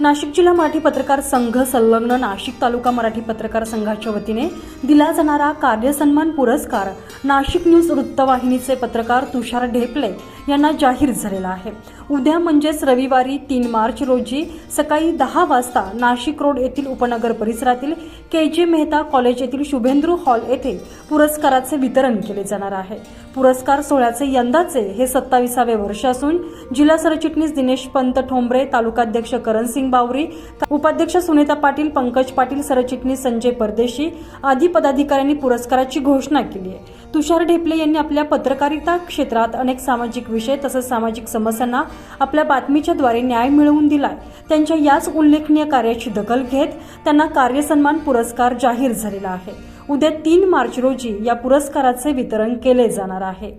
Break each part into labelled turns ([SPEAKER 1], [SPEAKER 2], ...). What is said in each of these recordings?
[SPEAKER 1] नाशिक जिल्हा मराठी पत्रकार संघ संलग्न नाशिक तालुका मराठी पत्रकार संघाच्या वतीने दिला जाणारा कार्यसन्मान पुरस्कार नाशिक न्यूज वृत्तवाहिनीचे पत्रकार तुषार ढेपले यांना जाहीर झालेला आहे. उद्या म्हणजेच रविवारी तीन मार्च रोजी सकाळी दहा वाजता नाशिक रोड येथील उपनगर परिसरातील के जे मेहता कॉलेज येथील शुभेंद्रू हॉल येथे पुरस्काराचे वितरण केले जाणार आहे. पुरस्कार सोहळ्याचे यंदाचे हे सत्ताविसावे वर्ष असून जिल्हा सरचिटणीस दिनेश पंत ठोंबरे तालुकाध्यक्ष करणसिंग बावरी उपाध्यक्ष सुनीता पाटील पंकज पाटील सरचिटणीस संजय परदेशी आदी पदाधिकाऱ्यांनी पुरस्काराची घोषणा केली आहे. तुषार ढेपले यांनी आपल्या पत्रकारिता क्षेत्रात अनेक सामाजिक विषय तसंच सामाजिक समस्यांना आपल्या बातमीच्या द्वारे न्याय मिळवून दिलाय. त्यांच्या याच उल्लेखनीय कार्याची दखल घेत त्यांना कार्यसन्मान पुरस्कार जाहीर झालेला आहे. उद्या तीन मार्च रोजी या पुरस्काराचे वितरण केले जाणार आहे.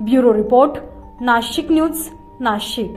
[SPEAKER 1] Bureau report Nashik news Nashik.